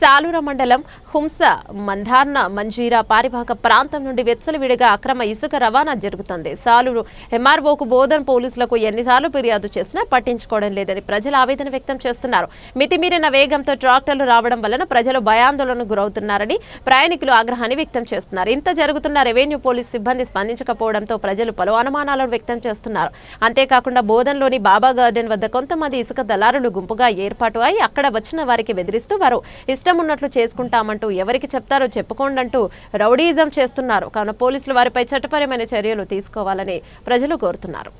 సాలూర మండలం హుంస మందార్న మంజీరా పారివాహక ప్రాంతం నుండి వెచ్చలవిడిగా అక్రమ ఇసుక రవాణా జరుగుతుంది. సాలూరు ఎంఆర్ఓకు బోధన్ పోలీసులకు ఎన్నిసార్లు ఫిర్యాదు చేసినా పట్టించుకోవడం లేదని ప్రజలు ఆవేదన వ్యక్తం చేస్తున్నారు. మితిమీరిన వేగంతో ట్రాక్టర్లు రావడం వలన ప్రజలు భయాందోళనకు గురవుతున్నారని ప్రయాణికులు ఆగ్రహాన్ని వ్యక్తం చేస్తున్నారు. ఇంత జరుగుతున్న రెవెన్యూ పోలీస్ సిబ్బంది స్పందించకపోవడంతో ప్రజలు పలు అనుమానాలను వ్యక్తం చేస్తున్నారు. అంతేకాకుండా బోధన్లోని బాబా గార్డెన్ వద్ద కొంతమంది ఇసుక దళారులు గుంపుగా ఏర్పాటు అయి అక్కడ వచ్చిన వారికి బెదిరిస్తూ వారు ఇష్ట ఉన్నట్లు చేసుకుంటామంటూ ఎవరికి చెప్తారో చెప్పుకోండి అంటూ రౌడీజం చేస్తున్నారు. కావున పోలీసులు వారిపై చట్టపరమైన చర్యలు తీసుకోవాలని ప్రజలు కోరుతున్నారు.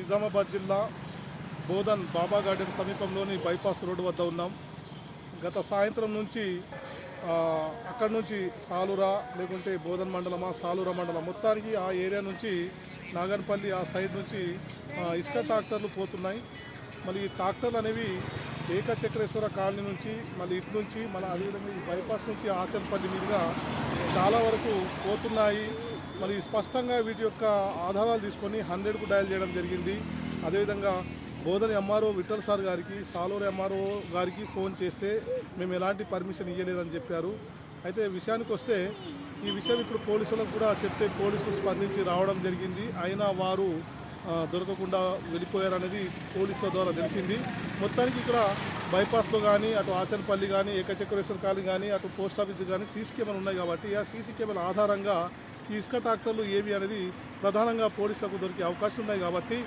నిజామాబాద్ జిల్లా బోధన్ బాబా గార్డెన్ సమీపంలోని బైపాస్ రోడ్డు వద్ద ఉన్నాం. గత సాయంత్రం నుంచి అక్కడ అక్కడి నుంచి సాలూరా లేకుంటే బోధన్ మండలమా సాలూరా మండలం మొత్తానికి ఆ ఏరియా నుంచి నాగన్పల్లి ఆ సైడ్ నుంచి ఇసుక ట్రాక్టర్లు పోతున్నాయి. మళ్ళీ ఈ ట్రాక్టర్లు అనేవి ఏకచక్రేశ్వర కాలనీ నుంచి మళ్ళీ ఇటు నుంచి మళ్ళీ అదేవిధంగా ఈ బైపాస్ నుంచి ఆచంపల్లి మీదుగా చాలా వరకు పోతున్నాయి. మరి స్పష్టంగా వీటి యొక్క ఆధారాలు తీసుకొని హండ్రెడ్కు డయల్ చేయడం జరిగింది. అదేవిధంగా బోధన ఎంఆర్ఓ విఠల్ సార్ గారికి సాలూరు ఎంఆర్ఓ గారికి ఫోన్ చేస్తే మేము ఎలాంటి పర్మిషన్ ఇవ్వలేదని చెప్పారు. అయితే విషయానికి వస్తే ఈ విషయం ఇప్పుడు పోలీసులకు కూడా చెప్తే పోలీసులు స్పందించి రావడం జరిగింది. అయినా వారు దొరకకుండా వెళ్ళిపోయారనేది పోలీసుల ద్వారా తెలిసింది. మొత్తానికి ఇక్కడ బైపాస్లో కానీ అటు ఆచన్పల్లి కానీ ఏకచక్రేశ్వర కాలనీ కానీ అటు పోస్ట్ ఆఫీస్ కానీ సీసీ కెమెరాలు ఉన్నాయి కాబట్టి ఆ సీసీ కెమెరాల ఆధారంగా ఈ ఇసుక ట్రాక్టర్లు ఏవి అనేది ప్రధానంగా పోలీసులకు దొరికే అవకాశం ఉన్నాయి కాబట్టి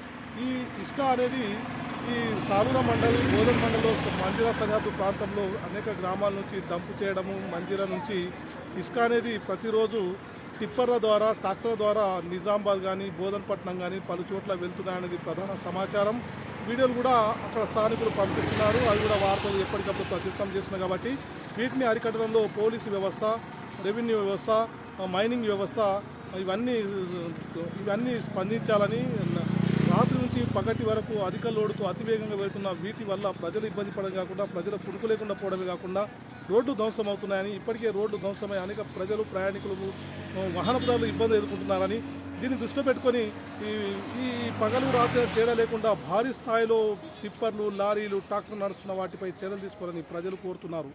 ఈ ఇసుక అనేది ఈ సాలూర మండలి బోధన్ మండలంలో మంజిరా సరిహద్దు ప్రాంతంలో అనేక గ్రామాల నుంచి దంపు చేయడము మంజిరా నుంచి ఇసుక అనేది ప్రతిరోజు టిప్పర్ల ద్వారా ట్రాక్టర్ల ద్వారా నిజామాబాద్ కానీ బోధనపట్నం కానీ పలు చోట్ల వెళ్తున్నాయనేది ప్రధాన సమాచారం. వీడియోలు కూడా అక్కడ స్థానికులు పంపిస్తున్నారు. అవి కూడా వార్తలు ఎప్పటికప్పుడు ప్రచురితం చేస్తున్నాయి కాబట్టి వీటిని అరికట్టడంలో పోలీసు వ్యవస్థ రెవెన్యూ వ్యవస్థ మైనింగ్ వ్యవస్థ ఇవన్నీ ఇవన్నీ స్పందించాలని నుంచి పగటి వరకు అధిక లోడుతో అతివేగంగా వెళ్తున్న వీటి వల్ల ప్రజలు ఇబ్బంది పడడం కాకుండా ప్రజల పురుకు లేకుండా పోవడమే కాకుండా రోడ్డు ధ్వంసం అవుతున్నాయని ఇప్పటికే రోడ్డు ధ్వంసమై అనేక ప్రజలు ప్రయాణికులు వాహనదారులు ఇబ్బంది ఎదుర్కొంటున్నారని దీన్ని దృష్టిలో పెట్టుకొని ఈ ఈ పగలు రాత్రి తేడా లేకుండా భారీ స్థాయిలో టిప్పర్లు లారీలు ట్రాక్టర్లు నడుస్తున్న వాటిపై చర్యలు తీసుకోవాలని ప్రజలు కోరుతున్నారు.